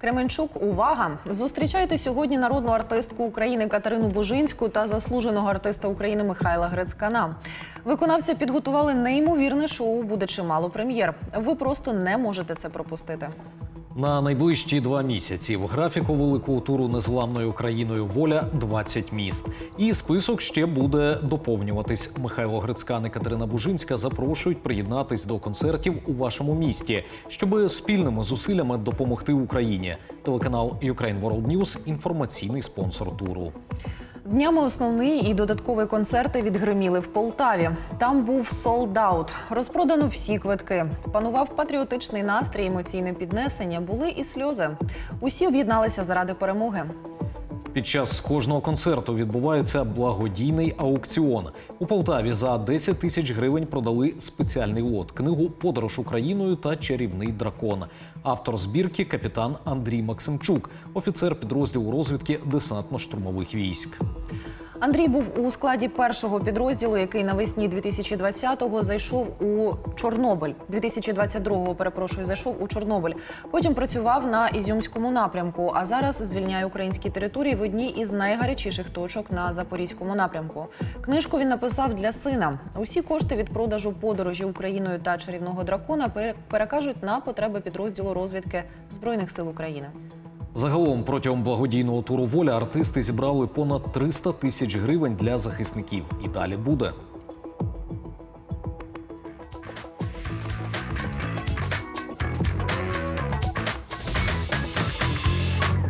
Кременчук, увага! Зустрічайте сьогодні народну артистку України Катерину Бужинську та заслуженого артиста України Михайла Грецькана. Виконавці підготували неймовірне шоу. Буде чимало прем'єр. Ви просто не можете це пропустити. На найближчі два місяці в графіку великого туру незламною Україною воля 20 міст. І список ще буде доповнюватись. Михайло Грицькан і Катерина Бужинська запрошують приєднатись до концертів у вашому місті, щоб спільними зусиллями допомогти Україні. Телеканал Ukraine World News – інформаційний спонсор туру. Днями основний і додаткові концерти відгриміли в Полтаві. Там був солд-аут. Розпродано всі квитки. Панував патріотичний настрій, емоційне піднесення. Були і сльози. Усі об'єдналися заради перемоги. Під час кожного концерту відбувається благодійний аукціон. У Полтаві за 10 тисяч гривень продали спеціальний лот книгу Подорож Україною та чарівний дракон. Автор збірки капітан Андрій Максимчук, офіцер підрозділу розвідки десантно-штурмових військ. Андрій був у складі першого підрозділу, який навесні 2020-го зайшов у Чорнобиль. 2022-го, перепрошую, зайшов у Чорнобиль. Потім працював на Ізюмському напрямку. А зараз звільняє українські території в одній із найгарячіших точок на Запорізькому напрямку. Книжку він написав для сина. Усі кошти від продажу подорожі Україною та чарівного дракона пере- перекажуть на потреби підрозділу розвідки збройних сил України. Загалом протягом благодійного туру воля артисти зібрали понад 300 тисяч гривень для захисників. І далі буде.